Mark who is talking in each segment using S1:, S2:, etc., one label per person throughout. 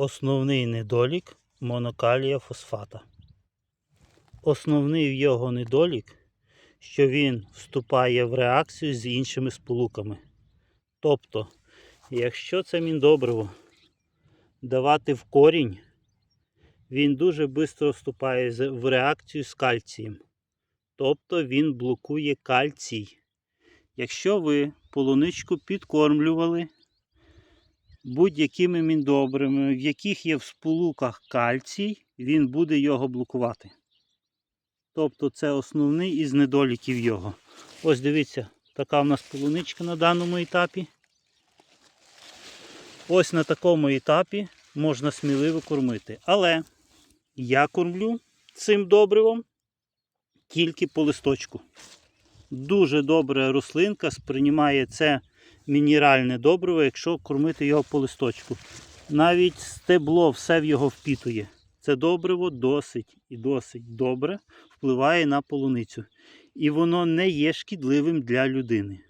S1: Основний недолік монокалія фосфата. Основний його недолік, що він вступає в реакцію з іншими сполуками. Тобто, якщо це міндобриво давати в корінь, він дуже швидко вступає в реакцію з кальцієм. Тобто він блокує кальцій. Якщо ви полуничку підкормлювали будь-якими міндобрами, в яких є в сполуках кальцій, він буде його блокувати. Тобто це основний із недоліків його. Ось дивіться, така в нас полуничка на даному етапі. Ось на такому етапі можна сміливо кормити. Але я кормлю цим добривом тільки по листочку. Дуже добра рослинка сприймає це мінеральне добриво, якщо кормити його по листочку. Навіть стебло все в його впітує. Це добриво досить і досить добре впливає на полуницю. І воно не є шкідливим для людини.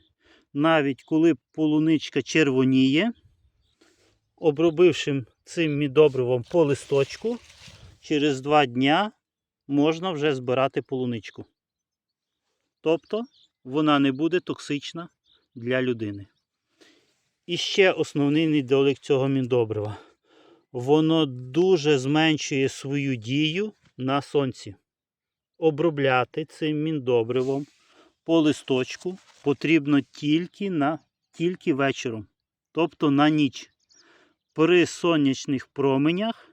S1: Навіть коли полуничка червоніє, обробивши цим мідобривом по листочку, через два дня можна вже збирати полуничку. Тобто вона не буде токсична для людини. І ще основний недолік цього міндобрива. Воно дуже зменшує свою дію на сонці. Обробляти цим міндобривом по листочку потрібно тільки, на, тільки вечором, тобто на ніч. При сонячних променях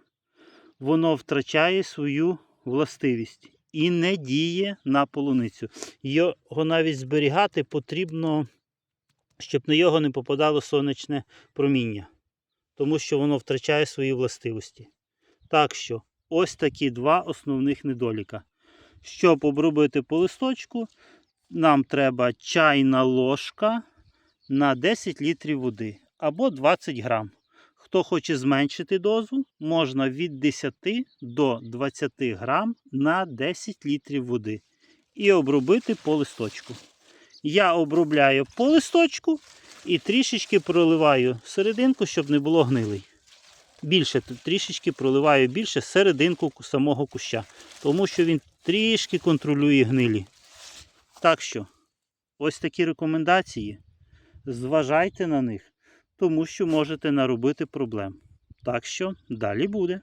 S1: воно втрачає свою властивість і не діє на полуницю. Його навіть зберігати потрібно, щоб на його не попадало сонячне проміння, тому що воно втрачає свої властивості. Так що, ось такі два основних недоліка. Щоб обробити по листочку, нам треба чайна ложка на 10 літрів води або 20 грам. Хто хоче зменшити дозу, можна від 10 до 20 грам на 10 літрів води. І обробити по листочку. Я обробляю по листочку і трішечки проливаю серединку, щоб не було гнилий. Більше трішечки проливаю більше серединку самого куща, тому що він трішки контролює гнилі. Так що, ось такі рекомендації. Зважайте на них тому що можете наробити проблем. Так що далі буде.